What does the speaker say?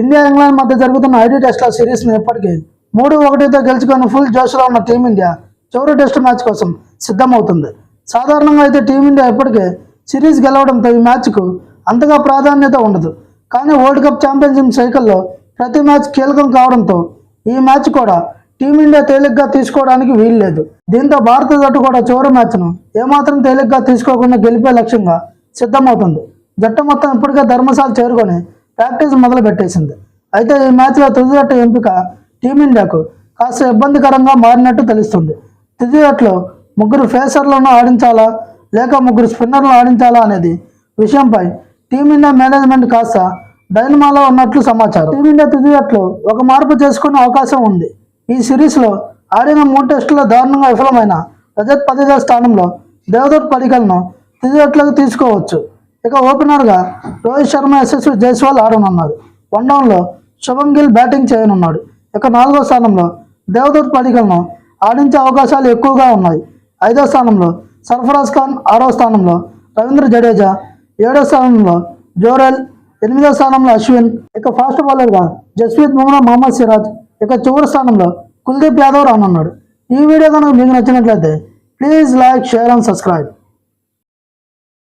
India England మధ్య జరుగుతున్న IT టెస్ట్ల సిరీస్ని ఇప్పటికీ మూడు ఒకటితో గెలుచుకొని ఫుల్ జోష్లో ఉన్న టీమిండియా చివరి టెస్ట్ మ్యాచ్ కోసం సిద్ధమవుతుంది. సాధారణంగా అయితే టీమిండియా ఇప్పటికే సిరీస్ గెలవడంతో ఈ మ్యాచ్కు అంతగా ప్రాధాన్యత ఉండదు. కానీ వరల్డ్ కప్ ఛాంపియన్షిప్ సైకిల్లో ప్రతి మ్యాచ్ కీలకం కావడంతో ఈ మ్యాచ్ కూడా టీమిండియా తేలిగ్గా తీసుకోవడానికి వీలు లేదు. దీంతో భారత జట్టు కూడా చివరి మ్యాచ్ను ఏమాత్రం తేలిగ్గా తీసుకోకుండా గెలిపే లక్ష్యంగా సిద్ధమవుతుంది. జట్టు మొత్తం ఇప్పటికే ధర్మశాల చేరుకొని ప్రాక్టీస్ మొదలు పెట్టేసింది అయితే ఈ మ్యాచ్లో తుది జట్టు ఎంపిక టీమిండియాకు కాస్త ఇబ్బందికరంగా మారినట్టు తెలుస్తుంది. తుది జట్టులో ముగ్గురు ఫేసర్లను ఆడించాలా లేక ముగ్గురు స్పిన్నర్లను ఆడించాలా అనేది విషయంపై టీమిండియా మేనేజ్మెంట్ కాస్త డైనమాలో ఉన్నట్లు సమాచారం. టీమిండియా తుది జట్టులో ఒక మార్పు చేసుకునే అవకాశం ఉంది. ఈ సిరీస్లో ఆడిన మూడు టెస్టుల్లో దారుణంగా విఫలమైన రజత్ పదిగా స్థానంలో దేవదత్ పలికలను తుది జట్లకు తీసుకోవచ్చు. ఇక ఓపెనర్గా రోహిత్ శర్మ యశస్వి జైస్వాల్ ఆడనున్నాడు. వన్ డౌన్లో శుభం గిల్ బ్యాటింగ్ చేయనున్నాడు. ఇక నాలుగో స్థానంలో దేవదత్ పడికల్ను ఆడించే అవకాశాలు ఎక్కువగా ఉన్నాయి. ఐదో స్థానంలో సర్ఫరాజ్ ఖాన్ ఆరో స్థానంలో రవీంద్ర జడేజా ఏడో స్థానంలో జోరెల్ ఎనిమిదో స్థానంలో అశ్విన్. ఇక ఫాస్ట్ బౌలర్గా జస్ప్రీత్ బుమ్రా మహమ్మద్ సిరాజ్. ఇక చివరి స్థానంలో కుల్దీప్ యాదవ్ రానున్నాడు. ఈ వీడియో కనుక మీకు నచ్చినట్లయితే please like share and subscribe